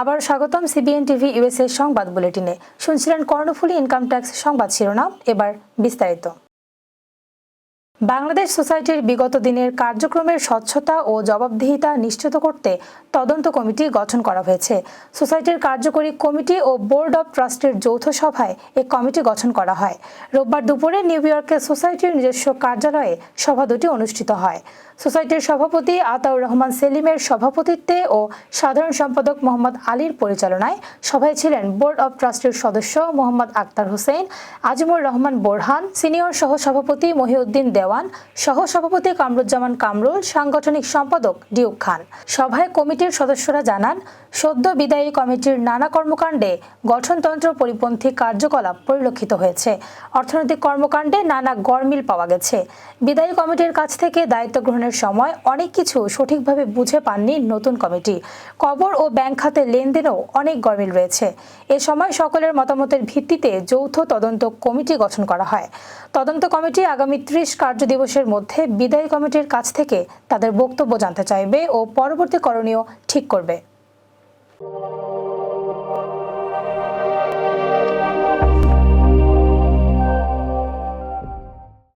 আবার স্বাগতম CBN TV USA সংবাদ বুলেটিনে। শুনছিলেন কর্ণফুলী ইনকাম ট্যাক্স সংবাদ শিরোনাম, এবার বিস্তারিত। বাংলাদেশ সোসাইটির বিগত দিনের কার্যক্রমের স্বচ্ছতা ও জবাবদিহিতা নিশ্চিত করতে তদন্ত কমিটি গঠন করা হয়েছে। সোসাইটির কার্যকরী কমিটি ও বোর্ড অব ট্রাস্টের যৌথ সভায় এ কমিটি গঠন করা হয়। রোববার দুপুরে নিউ ইয়র্কে সোসাইটির নিজস্ব কার্যালয়ে সভা দুটি অনুষ্ঠিত হয়। সোসাইটির সভাপতি আতাউর রহমান সেলিমের সভাপতিত্বে ও সাধারণ সম্পাদক মোহাম্মদ আলীর পরিচালনায় সভায় ছিলেন বোর্ড অব ট্রাস্টের সদস্য মোহাম্মদ আক্তার হোসেন, আজিমুর রহমান বোরহান, সিনিয়র সহ সহসভাপতি মহিউদ্দিন দেওয়ান সহসভাপতি কামরুজ্জামান কামরুল, সাংগঠনিক সম্পাদক ডিউক খান। সভায় কমিটির সদস্যরা জানান, সদ্য বিদায়ী কমিটির নানা কর্মকাণ্ডে গঠনতন্ত্র পরিপন্থী কার্যকলাপ পরিলক্ষিত হয়েছে। অর্থনৈতিক কর্মকাণ্ডে নানা গরমিল পাওয়া গেছে। বিদায়ী কমিটির কাছ থেকে দায়িত্ব গ্রহণের সময় অনেক কিছু সঠিকভাবে বুঝে পাননি নতুন কমিটি। কবর ও ব্যাংক খাতে লেনদেনেও অনেক গরমিল রয়েছে। এ সময় সকলের মতামতের ভিত্তিতে যৌথ তদন্ত কমিটি গঠন করা হয়। তদন্ত কমিটি আগামী ত্রিশ কার্য দিবসের মধ্যে বিদায়ী কমিটির কাছ থেকে তাদের বক্তব্য জানতে চাইবে ও পরবর্তী করণীয় ঠিক করবে।